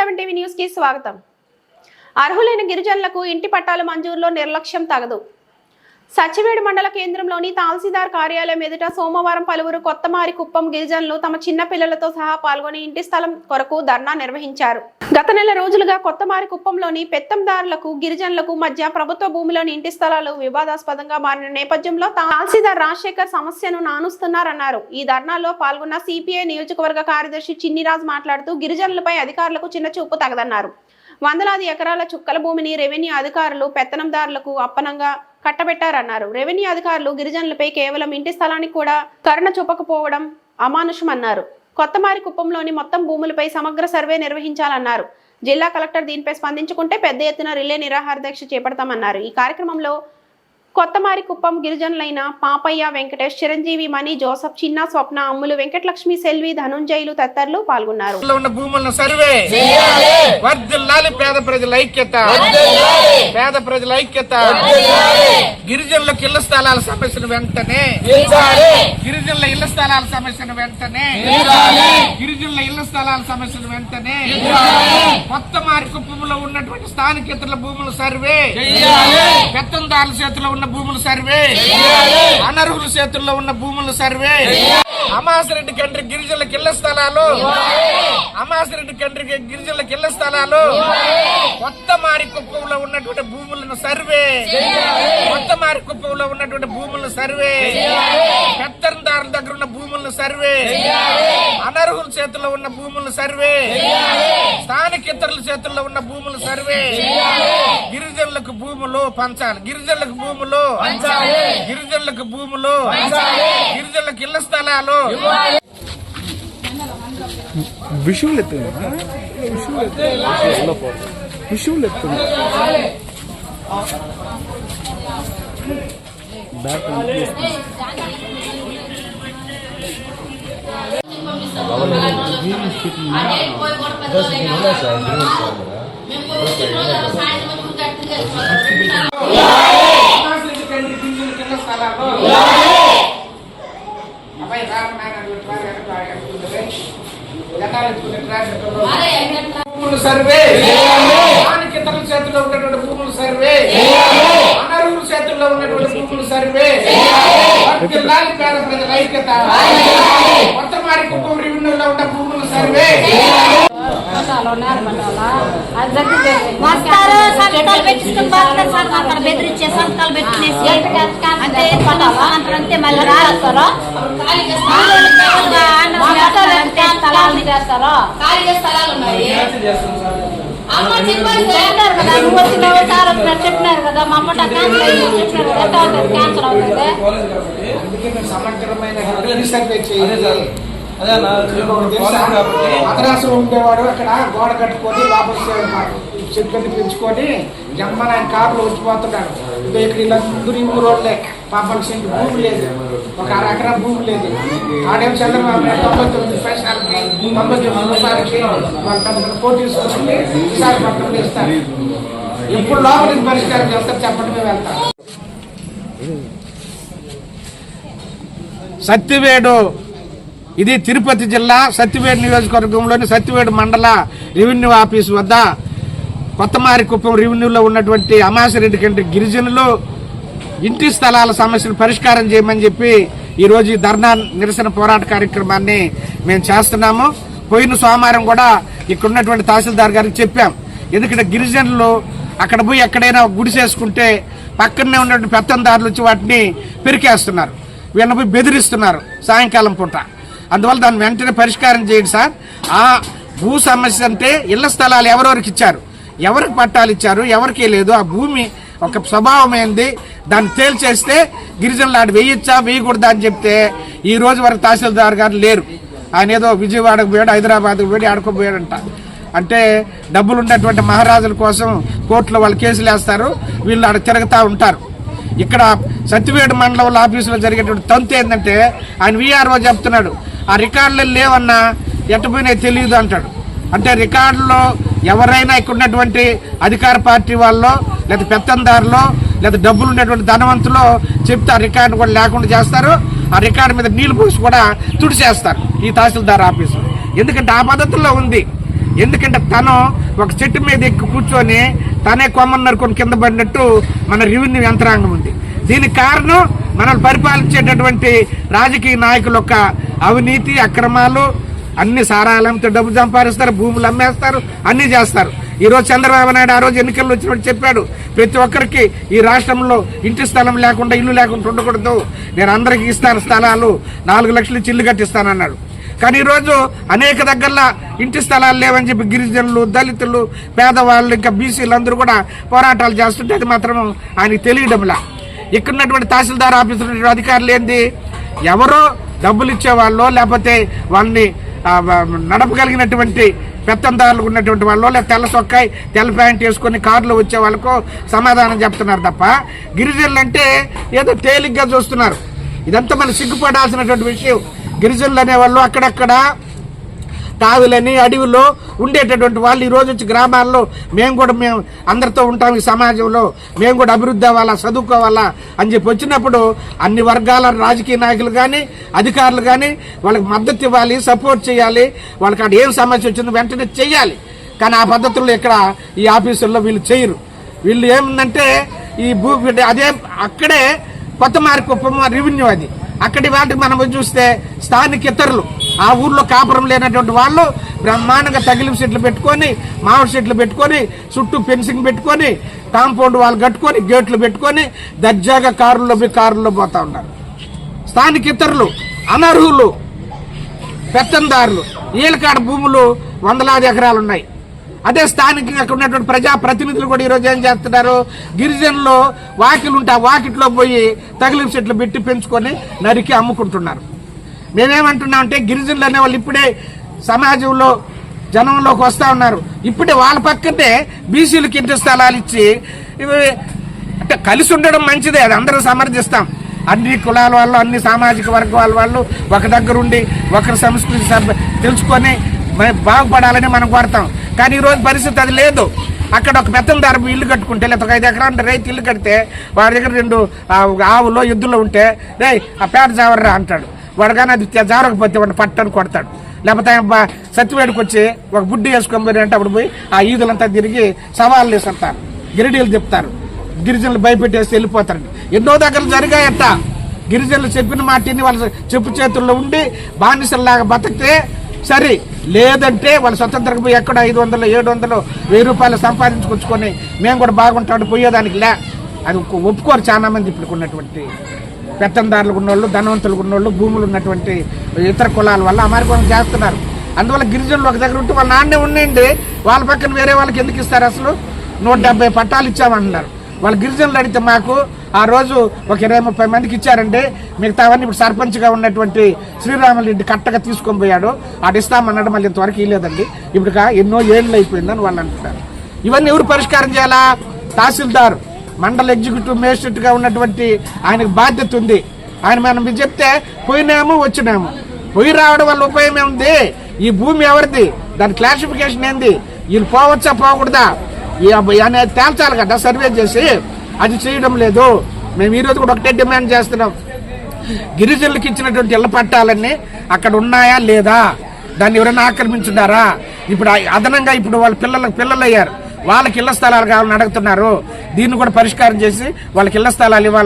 Seven TV న్యూస్కి స్వాగతం. అర్హులైన గిరిజనులకు ఇంటి పట్టాల మంజూరులో నిర్లక్ష్యం తగదు. సచ్చివేడు మండల కేంద్రంలోని తహసీల్దార్ కార్యాలయం ఎదుట సోమవారం పలువురు కొత్తమారి కుప్పం గిరిజనులు తమ చిన్న పిల్లలతో సహా పాల్గొని ఇంటి స్థలం కొరకు ధర్నా నిర్వహించారు. గత నెల రోజులుగా కొత్తమారి కుప్పంలోని పెత్తందారులకు గిరిజనులకు మధ్య ప్రభుత్వ భూమిలోని ఇంటి స్థలాలు వివాదాస్పదంగా మారిన నేపథ్యంలో తహసీల్దార్ రాజశేఖర్ సమస్యను నానుస్తున్నారన్నారు. ఈ ధర్నాలో పాల్గొన్న సిపిఐ నియోజకవర్గ కార్యదర్శి చిన్నిరాజ్ మాట్లాడుతూ గిరిజనులపై అధికారులకు చిన్న చూపు తగదన్నారు. వందలాది ఎకరాల చుక్కల భూమిని రెవెన్యూ అధికారులు పెత్తనందారులకు అప్పనంగా కట్టబెట్టారన్నారు. రెవెన్యూ అధికారులు గిరిజనులపై కేవలం ఇంటి స్థలానికి కూడా కరుణ చూపకపోవడం అమానుషమన్నారు. కొత్తమారి కుప్పంలోని మొత్తం భూములపై సమగ్ర సర్వే నిర్వహించాలన్నారు. జిల్లా కలెక్టర్ దీనిపై స్పందించుకుంటే పెద్ద ఎత్తున రిలే నిరాహార దీక్ష చేపడతామన్నారు. ఈ కార్యక్రమంలో కొత్తమారి కుప్పం గిరిజనులైన పాపయ్య వెంకటేష్ చిరంజీవి మణి జోసఫ్ చిన్న స్వప్న అమ్ములు వెంకటలక్ష్మి సెల్వి ధనుంజయులు తదితరులు పాల్గొన్నారు. భూములను సర్వే వర్ధిల్లాలి పేద ప్రజల ఐక్యత. పేద ప్రజల ఐక్యత. గిరిజనులకు ఇళ్ళ స్థలాల సమస్యను వెంటనే గిరిజనుల ఇళ్ళ స్థలాల సమస్యను వెంటనే గిరిజనుల ఇళ్ళ స్థలాల సమస్యను వెంటనే కొత్త స్థానికేతరుల భూముల సర్వే. పెత్తందారుల చేతిలో ఉన్న భూముల సర్వే. అనర్హుల చేతుల్లో ఉన్న భూముల సర్వే. అమాసిరెడ్డి కండ్రి గిరిజనులకు ఇళ్ళ స్థలాలు. అమాసిరెడ్డి కండ్రికి గిరిజనులకు ఇళ్ళ స్థలాలు. కొత్త మారి కుప్పంలో ఉన్నటువంటి భూములను సర్వే. కొత్త మారి కుప్పంలో ఉన్నటువంటి భూములను సర్వే. పెత్తనదారుల దగ్గర ఉన్న భూములను సర్వే. అనర్హుల చేతుల్లో ఉన్న భూములను సర్వే. స్థానిక ఇతరుల చేతుల్లో ఉన్న భూములు సర్వే. గిరిజనులకు భూములు పంచాలి. గిరిజనులకు భూములు. గిరిజనులకు భూములు. గిరిజనులకు ఇళ్ళ స్థలాలు. విషువులు ఎత్తుంది విషువులు ఎత్తుంది బ్యాక్ అమాసిరెడ్డి కండ్రి గిరిజనులకు ఇళ్ళ స్థలాలు అబ్బాయి భూములు సర్వే. ఇతరుల చేతుల్లో ఉన్నటువంటి భూములు సర్వే. అనర్హుల చేతుల్లో ఉన్నటువంటి భూములు సర్వే. వర్ధిల్లాలి పేద ప్రజల ఐక్యత. కొత్త మారి కుటుంబ రెవెన్యూలో ఉన్న భూములు సర్వే. వస్తారు సంతకాలు పెట్టించుకుని పోతారు సార్ అక్కడ బెదిరించే సంతకాలు పెట్టుకునేసి అంటే అంతే మళ్ళీ రాస్తారు? చేస్తారు ఖాళీగా స్థలాలు ఉన్నాయి. అమ్మ కదా నువ్వు వచ్చినావు సార్ వచ్చినారు చెప్పినారు కదా మా అమ్మ క్యాన్సర్ చెప్పినారు అవుతుంది క్యాన్సర్ అవుతుంది అదే ఉండేవాడు అక్కడ గోడ కట్టుకొని వాపస్ చెట్లన్నీ పెంచుకొని జమ్మని ఆయన కారులో వచ్చిపోతున్నాడు ఇంకా ఇక్కడ వీళ్ళందరూ ఈ ఊరోళ్ళే పాపం సెంట్ భూమి లేదు. ఒక అర ఎకరా భూమి లేదు. ఆడేం చంద్రబాబు తొంభై తొమ్మిది పైసలకి తొంభై తొమ్మిది రూపాయలకి వాళ్ళు కోర్టు పెద్ద ఈసారి పట్టణం ఇస్తారు. ఎప్పుడు లోపలికి పరిష్కారం చేస్తారు చెప్పండి మేము వెళ్తాం సత్యవేడు ఇది తిరుపతి జిల్లా సత్యవేడు నియోజకవర్గంలోని సత్యవేడు మండల రెవెన్యూ ఆఫీస్ వద్ద కొత్తమారికుప్పం రెవెన్యూలో ఉన్నటువంటి అమాసిరెడ్డి కంటే గిరిజనులు ఇంటి స్థలాల సమస్యలు పరిష్కారం చేయమని చెప్పి ఈరోజు ఈ ధర్నా నిరసన పోరాట కార్యక్రమాన్ని మేము చేస్తున్నాము. పోయిన సోమవారం కూడా ఇక్కడ ఉన్నటువంటి తహసీల్దార్ గారికి చెప్పాం. ఎందుకంటే గిరిజనులు అక్కడ పోయి ఎక్కడైనా గుడిసేసుకుంటే పక్కనే ఉన్నటువంటి పెత్తందారులు వచ్చి వాటిని పెరికేస్తున్నారు. వీళ్ళని పోయి బెదిరిస్తున్నారు సాయంకాలం పూట. అందువల్ల దాన్ని వెంటనే పరిష్కారం చేయండి సార్. ఆ భూ సమస్య అంటే ఇళ్ళ స్థలాలు ఎవరెవరికి ఇచ్చారు? ఎవరికి పట్టాలు ఇచ్చారు ఎవరికీ లేదు. ఆ భూమి ఒక స్వభావం ఏంది? దాన్ని తేల్చేస్తే గిరిజనులు ఆడు వేయొచ్చా వేయకూడదా అని చెప్తే ఈ రోజు వరకు తహసీల్దార్ గారు లేరు. ఆయన ఏదో విజయవాడకు పోయాడు హైదరాబాద్కు పోయాడు ఆడుకోపోయాడంట అంటే డబ్బులు ఉన్నటువంటి మహారాజుల కోసం కోర్టులో వాళ్ళు కేసులు వేస్తారు వీళ్ళు ఆడ తిరుగుతూ ఉంటారు. ఇక్కడ సత్యవేడు మండలంలో ఆఫీసులో జరిగేటువంటి తంతు ఏంటంటే ఆయన విఆర్ఓ చెప్తున్నాడు ఆ రికార్డులు లేవన్నా ఎట్టపోయినా తెలియదు అంటాడు. అంటే రికార్డులో ఎవరైనా ఇక్కడ ఉన్నటువంటి అధికార పార్టీ వాళ్ళలో లేదా పెత్తందారులో లేదా డబ్బులు ఉన్నటువంటి ధనవంతులు చెప్తే ఆ రికార్డు కూడా లేకుండా చేస్తారు. ఆ రికార్డు మీద నీళ్ళు పోసి కూడా తుడిచేస్తారు ఈ తహసీల్దార్ ఆఫీసు. ఎందుకంటే ఆ పద్ధతుల్లో ఉంది. ఎందుకంటే తను ఒక చెట్టు మీద ఎక్కి కూర్చొని తనే కొమ్మను నరుకొని కింద పడినట్టు మన రెవెన్యూ యంత్రాంగం ఉంది. దీనికి కారణం మనల్ని పరిపాలించేటటువంటి రాజకీయ నాయకుల యొక్క అవినీతి అక్రమాలు అన్ని సారాలంతో డబ్బు సంపాదిస్తారు భూములు అమ్మేస్తారు అన్ని చేస్తారు. ఈ రోజు చంద్రబాబు నాయుడు ఆ రోజు ఎన్నికల్లో వచ్చినట్టు చెప్పాడు ప్రతి ఒక్కరికి ఈ రాష్ట్రంలో ఇంటి స్థలం లేకుండా ఇల్లు లేకుండా ఉండకూడదు. నేను అందరికి ఇస్తాను స్థలాలు నాలుగు లక్షలు చిల్లు కట్టిస్తానన్నాడు. కానీ ఈరోజు అనేక దగ్గరలో ఇంటి స్థలాలు లేవని చెప్పి గిరిజనులు దళితులు పేదవాళ్ళు ఇంకా బీసీలు అందరూ కూడా పోరాటాలు చేస్తుంటే అది మాత్రం ఆయనకి తెలియడంలా ఇక్కడ ఉన్నటువంటి తహసీల్దార్ ఆఫీసులు అధికారులు ఏంది? ఎవరో డబ్బులు ఇచ్చేవాళ్ళో లేకపోతే వాళ్ళని నడపగలిగినటువంటి పెత్తందారులకు ఉన్నటువంటి వాళ్ళు లేదా తెల్ల సొక్కాయి తెల్ల ప్యాంట్ వేసుకొని కారులో వచ్చే వాళ్ళకు సమాధానం చెప్తున్నారు తప్ప గిరిజనులు అంటే ఏదో తేలిగ్గా చూస్తున్నారు. ఇదంతా మనం సిగ్గుపడాల్సినటువంటి విషయం. గిరిజనులు అనేవాళ్ళు అక్కడక్కడ తావులని అడవిలో ఉండేటటువంటి వాళ్ళు ఈ రోజు వచ్చి గ్రామాల్లో మేము కూడా మేము అందరితో ఉంటాం ఈ సమాజంలో. మేము కూడా అభివృద్ధి అవ్వాలా చదువుకోవాలా అని చెప్పి వచ్చినప్పుడు అన్ని వర్గాల రాజకీయ నాయకులు కానీ అధికారులు కానీ వాళ్ళకి మద్దతు ఇవ్వాలి సపోర్ట్ చేయాలి. వాళ్ళకి అక్కడ ఏం సమస్య వచ్చిందో వెంటనే చెయ్యాలి కానీ ఆ పద్ధతుల్లో ఇక్కడ ఈ ఆఫీసుల్లో వీళ్ళు చేయరు. వీళ్ళు ఏముందంటే ఈ భూ అదే అక్కడే కొత్త మార్కుప్పం రెవెన్యూ అది. అక్కడి వాటికి మనం చూస్తే స్థానిక ఇతరులు ఆ ఊర్లో కాపురం లేనటువంటి వాళ్ళు బ్రహ్మాండంగా తగిలింపు సెట్లు పెట్టుకొని మామిడి సెట్లు పెట్టుకొని చుట్టూ ఫెన్సింగ్ పెట్టుకొని కాంపౌండ్ వాళ్ళు కట్టుకొని గేట్లు పెట్టుకొని దర్జాగా కారుల్లో పోయి కారుల్లో పోతా ఉన్నారు. స్థానిక ఇతరులు అనర్హులు పెత్తందారులు ఈలకాడ భూములు వందలాది ఎకరాలు ఉన్నాయి అదే స్థానికంగా అక్కడ ఉన్నటువంటి ప్రజా ప్రతినిధులు కూడా ఈరోజు ఏం చేస్తున్నారు? గిరిజనులు వాకిలు ఉంటే ఆ వాకిట్లో పోయి తగిలింపు చెట్లు పెట్టి పెంచుకొని నరికి అమ్ముకుంటున్నారు. మేమేమంటున్నాం అంటే గిరిజనులు అనే వాళ్ళు ఇప్పుడే సమాజంలో జనంలోకి వస్తా ఉన్నారు. ఇప్పుడే వాళ్ళ పక్కనే బీసీలకు ఇంటి స్థలాలు ఇచ్చి అంటే కలిసి ఉండడం మంచిదే అది అందరూ సమర్థిస్తాం. అన్ని కులాల వాళ్ళు అన్ని సామాజిక వర్గాల వాళ్ళు ఒక దగ్గర ఉండి ఒకరి సంస్కృతి తెలుసుకొని బాగుపడాలని మనం కోరుతాం. కానీ ఈరోజు పరిస్థితి అది లేదు. అక్కడ ఒక పెత్తందారు ఇల్లు కట్టుకుంటే లేదా ఒక ఐదు ఎకరాల రైతు ఇల్లు కడితే వాడి దగ్గర రెండు ఆవులో ఎద్దులో ఉంటే రే ఆ పేట జావర్రా అంటాడు. వాడు కానీ అది జారకపోతే వాడిని పట్టని కొడతాడు. లేకపోతే సత్యవేడికి వచ్చి ఒక బుడ్డి వేసుకొని అంటే అప్పుడు పోయి ఆ ఈదులంతా తిరిగి సవాళ్ళు వేసంటారు గిరిడీలు చెప్తారు. గిరిజనులు భయపెట్టేసి వెళ్ళిపోతారండి ఎన్నో దగ్గర జరిగాయట. గిరిజనులు చెప్పిన మాటిని వాళ్ళ చెప్పు చేతుల్లో ఉండి బానిసల్లాగా బతికితే సరే. లేదంటే వాళ్ళు స్వతంత్రంగా పోయి ఎక్కడ ఐదు వందలు ఏడు వందలు వెయ్యి రూపాయలు సంపాదించుకొచ్చుకొని మేము కూడా బాగుంటాడు పోయేదానికి లే. అది ఒప్పుకోరు చాలా మంది ఇప్పుడు ఉన్నటువంటి పెత్తందారులు ఉన్నోళ్ళు ధనవంతులు ఉన్నోళ్ళు భూములు ఉన్నటువంటి ఇతర కులాల వల్ల అమార్గం చేస్తున్నారు. అందువల్ల గిరిజనులు ఒక దగ్గర ఉంటే వాళ్ళ నాన్నే ఉండండి. వాళ్ళ పక్కన వేరే వాళ్ళకి ఎందుకు ఇస్తారు అసలు? నూట డెబ్బై పట్టాలు ఇచ్చామంటున్నారు. వాళ్ళు గిరిజనులు అడిగితే మాకు ఆ రోజు ఒక ఇరవై ముప్పై మందికి ఇచ్చారండి. మిగతావన్నీ ఇప్పుడు సర్పంచ్గా ఉన్నటువంటి శ్రీరామరెడ్డి కట్టగా తీసుకొని పోయాడు. ఆడు ఇస్తామన్నాడు మళ్ళీ ఇంతవరకు ఇవ్వలేదండి ఇప్పుడు ఎన్నో ఏళ్ళు అయిపోయిందని వాళ్ళు అంటున్నారు. ఇవన్నీ ఎవరు పరిష్కారం చేయాలా? తహసీల్దారు. మండల ఎగ్జిక్యూటివ్ మేజిస్ట్రేట్గా ఉన్నటువంటి ఆయనకు బాధ్యత ఉంది. ఆయన మనం చెప్తే పోయినాము వచ్చినాము. పోయి రావడం వల్ల ఉపయోగం ఏముంది? ఈ భూమి ఎవరిది? దాని క్లాసిఫికేషన్ ఏంది? వీళ్ళు పోవచ్చా పోకూడదా? ఈ అనేది తేల్చాలి కదా సర్వే చేసి. అది చేయడం లేదు. మేము ఈ రోజు కూడా ఒకటే డిమాండ్ చేస్తున్నాం. గిరిజనులకు ఇచ్చినటువంటి ఇళ్ళ పట్టాలన్నీ అక్కడ ఉన్నాయా లేదా? దాన్ని ఎవరైనా ఆక్రమించున్నారా? ఇప్పుడు అదనంగా ఇప్పుడు వాళ్ళ పిల్లలకు పిల్లలు అయ్యారు వాళ్ళకి ఇళ్ళ స్థలాలు కావాలని అడుగుతున్నారు దీన్ని కూడా పరిష్కారం చేసి వాళ్ళకి ఇళ్ళ స్థలాలు ఇవ్వాలి.